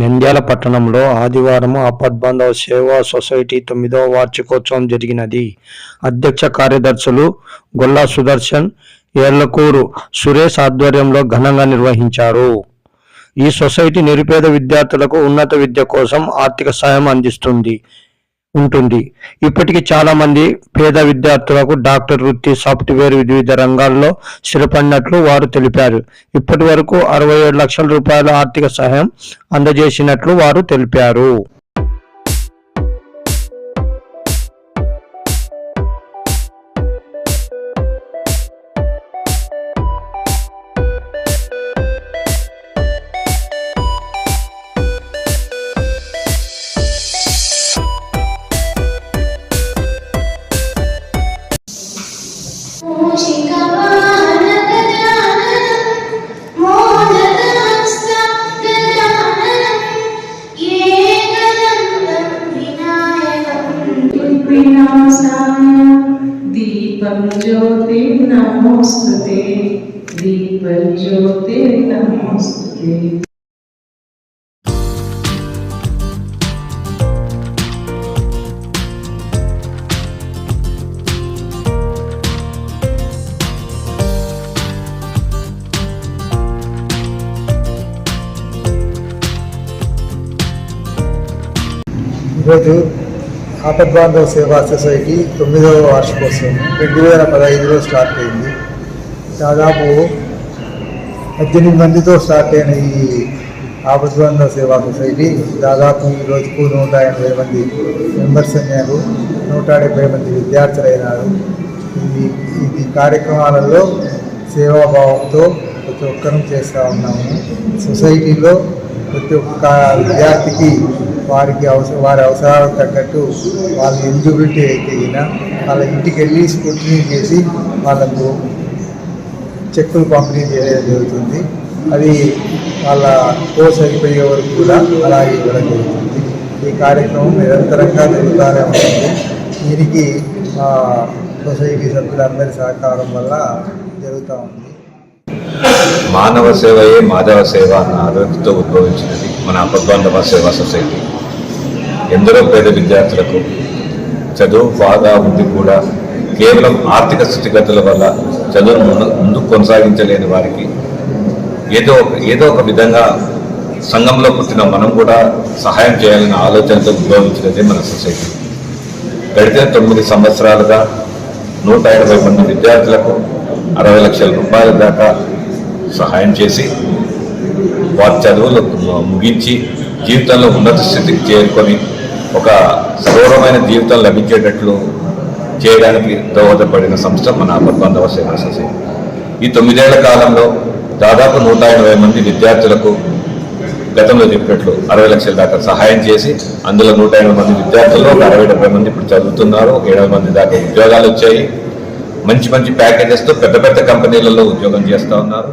నంద్యాల పట్టణంలో ఆదివారం ఆపద్బాంధవ సేవా సొసైటీ తొమ్మిదవ వార్షికోత్సవం జరిగినది. అధ్యక్ష కార్యదర్శులు గొల్లా సుదర్శన్ ఏర్లకూరు సురేష్ ఆధ్వర్యంలో ఘనంగా నిర్వహించారు. ఈ సొసైటీ నిరుపేద విద్యార్థులకు ఉన్నత విద్య కోసం ఆర్థిక సాయం అందిస్తుంది. ఉంటుంది. ఇప్పటికి చాలా మంది పేద విద్యార్థులకు డాక్టర్ వృత్తి సాఫ్ట్వేర్ వివిధ రంగాల్లో స్థిరపడినట్లు వారు తెలిపారు. ఇప్పటి వరకు అరవై ఏడు లక్షల రూపాయల ఆర్థిక సహాయం అందజేసినట్లు వారు తెలిపారు. दीपं ज्योति नमोस्तुते दीपं ज्योति नमोस्तुते Thank you. ఆపద్బాంధవ సేవా సొసైటీ తొమ్మిదవ వార్షికోత్సవం రెండు వేల పదహైదులో స్టార్ట్ అయింది. దాదాపు పద్దెనిమిది మందితో స్టార్ట్ అయిన ఈ ఆపద్బాంధవ సేవా సొసైటీ దాదాపు ఈ రోజుకు నూట ఎనభై మంది మెంబర్స్ అయ్యారు. నూట డెబ్బై మంది విద్యార్థులు అయినారు. ఇది ఇది కార్యక్రమాలలో సేవాభావంతో ప్రతి ఒక్కరూ చేస్తూ ఉన్నాము. సొసైటీలో ప్రతి ఒక్క విద్యార్థికి వారికి అవసరం వారి అవసరాలకు తగ్గట్టు వాళ్ళ ఎలిజిబిలిటీ అయితే అయినా వాళ్ళ ఇంటికి వెళ్ళి స్కూటీ చేసి వాళ్ళకు చెక్కులు పంపిణీ చేయడం జరుగుతుంది. అది వాళ్ళ కోర్స్ అయిపోయే వరకు కూడా అలాగే ఇవ్వడం జరుగుతుంది. ఈ కార్యక్రమం నిరంతరంగా జరుగుతూనే ఉంటుంది. దీనికి ఆ, సొసైటీ సభ్యులందరి సహకారం వల్ల జరుగుతూ ఉంది. మానవ సేవయే మాధవ సేవ అన్న ఆలోచనతో ఉద్భవించినది మన అపద్బాంధవ సేవా సొసైటీ. ఎందరో పేద విద్యార్థులకు చదువు బాగా ఉంది కూడా. కేవలం ఆర్థిక స్థితిగతుల వల్ల చదువును ముందు ముందుకు కొనసాగించలేని వారికి ఏదో ఏదో ఒక విధంగా సంఘంలో పుట్టిన మనం కూడా సహాయం చేయాలనే ఆలోచనతో ఉద్భవించినది మన సొసైటీ. గడిచిన తొమ్మిది సంవత్సరాలుగా నూట ఎనభై మంది విద్యార్థులకు అరవై లక్షల రూపాయల దాకా సహాయం చేసి వారి చదువులు ముగించి జీవితంలో ఉన్నత స్థితికి చేరుకొని ఒక సౌరమైన జీవితం లభించేటట్లు చేయడానికి దోహదపడిన సంస్థ మన ఆపద్బాంధవ సేవా సొసైటీ ఈ తొమ్మిదేళ్ళ కాలంలో దాదాపు నూట ఎనభై మంది విద్యార్థులకు గతంలో చెప్పినట్లు అరవై లక్షల దాకా సహాయం చేసి అందులో నూట ఎనభై మంది విద్యార్థులు ఒక అరవై డెబ్బై మంది ఇప్పుడు చదువుతున్నారు ఒక మంది దాకా ఉద్యోగాలు వచ్చాయి. మంచి మంచి ప్యాకేజెస్తో పెద్ద పెద్ద కంపెనీలలో ఉద్యోగం చేస్తూ ఉన్నారు.